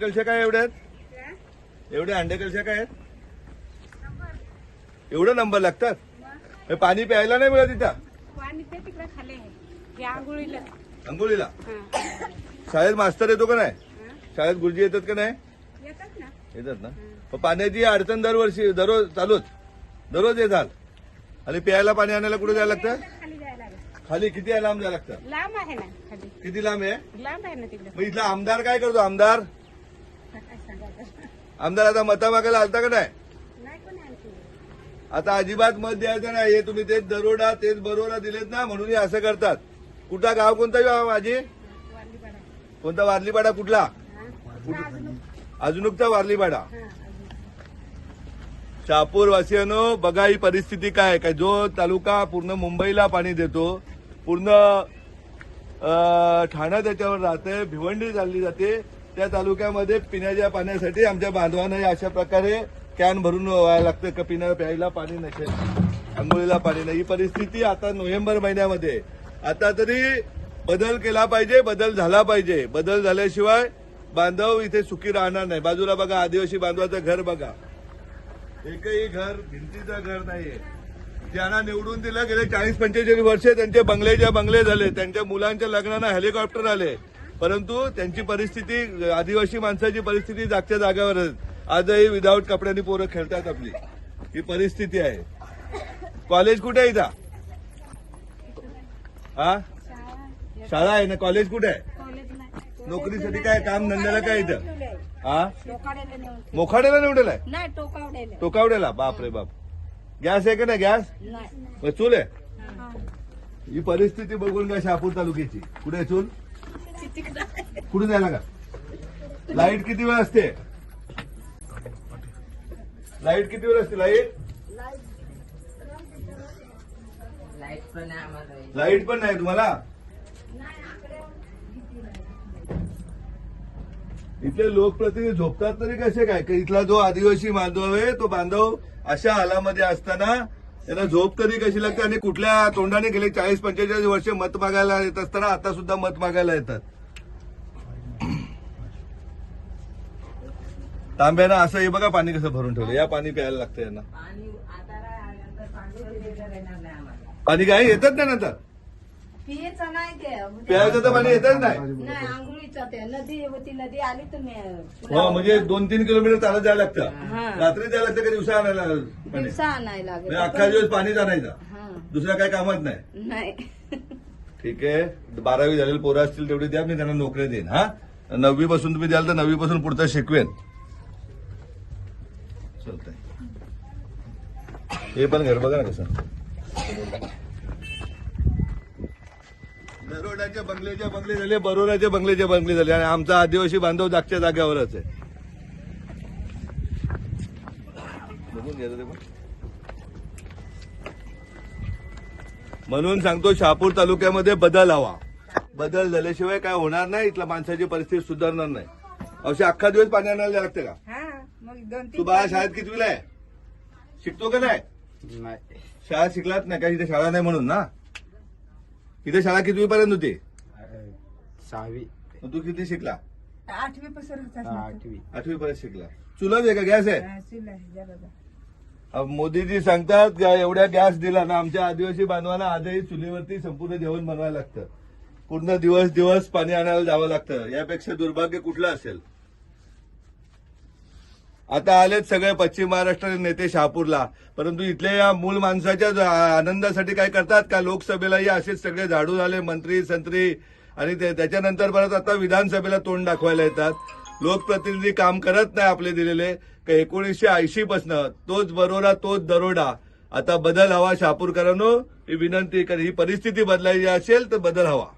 कलशा काय एवढ्या आहेत? एवढे अंडे कलशा काय आहेत? एवढं नंबर लागतात? हे पाणी प्यायला नाही मिळत इथं? पाणी ते तिकडे खाले हे आंघोळीला. अंघोळीला हा. शाळेत मास्तर येतो का नाही? हा. शाळेत गुरुजी येतात का नाही? येतात ना. मग पाण्याची अडचण दरवर्षी दररोज चालूच. दररोज येतात आणि प्यायला पाणी आणायला कुठे जायला लागतं? खाली किती लांब जायला लागतं? लांब आहे ना किती लांब आहे? लांब आहे ना तिकडे. मग इथला आमदार काय करतो? आमदार? आमदार आता मता मागायला आलता का नाही? आता अजिबात मत द्यायचं नाही. हे तुम्ही तेच दरोडा तेच बरोडा दिलेत ना म्हणून हे असं करतात. कुठला गाव कोणता गाव माझी? कोणता वारलीपाडा? कुठला. अजून अजूनचा वारलीपाडा. वासियानो बघा ही परिस्थिती काय. काय जो तालुका पूर्ण मुंबईला पाणी देतो पूर्ण ठाणं त्याच्यावर राहते भिवंडी चालली जाते त्या तालुक्यामध्ये पिण्याच्या पाण्यासाठी आमच्या बांधवांना अशा प्रकारे कॅन भरून व्हायला लागतं. का पिण्या प्यायला पाणी नसेल आंघोळीला पाणी नाही. ही परिस्थिती आता नोव्हेंबर महिन्यामध्ये. आता तरी बदल केला पाहिजे बदल झाला पाहिजे. बदल झाल्याशिवाय बांधव इथे सुखी राहणार नाही. बाजूला बघा आदिवासी बांधवाचं घर बघा. एकही घर भिंतीचं घर नाहीये. ज्यांना निवडून दिलं गेले चाळीस पंचेचाळीस वर्षे त्यांचे बंगलेच्या बंगले झाले त्यांच्या मुलांच्या लग्नाला हेलिकॉप्टर आले परंतु त्यांची परिस्थिती आदिवासी माणसाची परिस्थिती जागच्या जागेवर आहे. आजही विदाऊट कपड्यांनी पोरं खेळतात आपली. ही परिस्थिती आहे. कॉलेज कुठे आहे इथं? हा? शाळा आहे ना? कॉलेज कुठे आहे? नोकरीसाठी काय काम धंद्याला काय इथं? हा. मोखाड्याला निवडेल आहे? टोकावड्याला. बाप रे बाप. गॅस आहे का नाही गॅस चूल आहे? हा. परिस्थिती बघून का शहापूर तालुक्याची. कुठे चूल. कुठे जायला का? लाइट किती वेळ असते? लाइट किती वेळ असते लाइट लाइट पण नाही तुम्हाला? इथले लोकप्रतिनिधी झोपतात तरी कसे काय? इथला जो आदिवासी बांधव आहे तो बांधव अशा हालामध्ये असताना त्यांना झोप तरी कशी लागते? आणि कुठल्या तोंडाने गेले चाळीस पंचेचाळीस वर्ष मत मागायला येत असताना आता सुद्धा मत मागायला येतात. तांब्यानं असं हे बघा पाणी कसं भरून ठेवलं. या पाणी प्यायला लागतं यांना. पाणी काय येतच नाही नंतर. पियेचं नाही ते. प्यायचं तर पाणी येतच नाही. नाही आंघोळीचं ते. नदी होती नदी आली तुम्ही. हो म्हणजे दोन तीन किलोमीटर चालत जायला लागतं. रात्री जायला लागतं का दिवसा आणायला पाणी दिवसा आणायला लागेल. म्हणजे अख्खा दिवस पाणीच आणायचं हा. दुसरं काही कामच नाही. नाही. ठीक आहे. बारावी झालेली पोरं असतील तेवढी द्या मी त्यांना नोकरी देईन. हा? नववी पासून तुम्ही द्याल तर नववी पासून पुढचं शिकवेन. चालतंय. हे पण घर बघा ना कसं. दरोड्याचे बंगलेचे बंगले झाले बरोडाचे बंगलेचे बंगले झाले. आणि आमचा आदिवासी बांधव जागच्या जाग्यावरच आहे. बघून घ्या पण. म्हणून सांगतो शहापूर तालुक्यामध्ये बदल हवा. बदल झाल्याशिवाय काय होणार नाही इथल्या माणसाची परिस्थिती सुधारणार नाही. अवश्य अख्खा दिवस पाणी आणायला लागते का? हा. मग दोन तू तीन बाळा शाळेत कितवीला आहे? शिकतो का नाही? नाही. शाळा शिकलात नाही का इथे शाळा नाही म्हणून ना? इथे शाळा कितवी पर्यंत होती सहावी. मग तू किती शिकला? आठवी हा, आठवी. आठवी पर्यंत शिकला. चुलत आहे का गॅस आहे? हा. अब मोदीजी सांगतात का एवढ्या गॅस दिला ना आमच्या आदिवासी बांधवांना आजही चुलीवरती संपूर्ण जेवण बनवायला लागतं. पूर्ण दिवस दिवस पाणी आणायला जावं लागतं. यापेक्षा दुर्भाग्य कुठलं असेल? आता आलेत सगळे पश्चिम महाराष्ट्राचे नेते शहापूरला. परंतु इथल्या या मूल माणसाच्या आनंदासाठी काय करतात का? लोकसभेलाही असेच सगळे झाडू झाले मंत्री संत्री आणि ते- त्याच्यानंतर परत आता विधानसभेला तोंड दाखवायला येतात. लोकप्रतिनिधी काम करत नाही आपले दिलेले. का एकोणीसशे ऐंशी पासनं तोच बरोडा तोच दरोडा. आता बदल हवा शहापूरकरांनो ही विनंती कर ही परिस्थिती बदलायची असेल तर बदल हवा.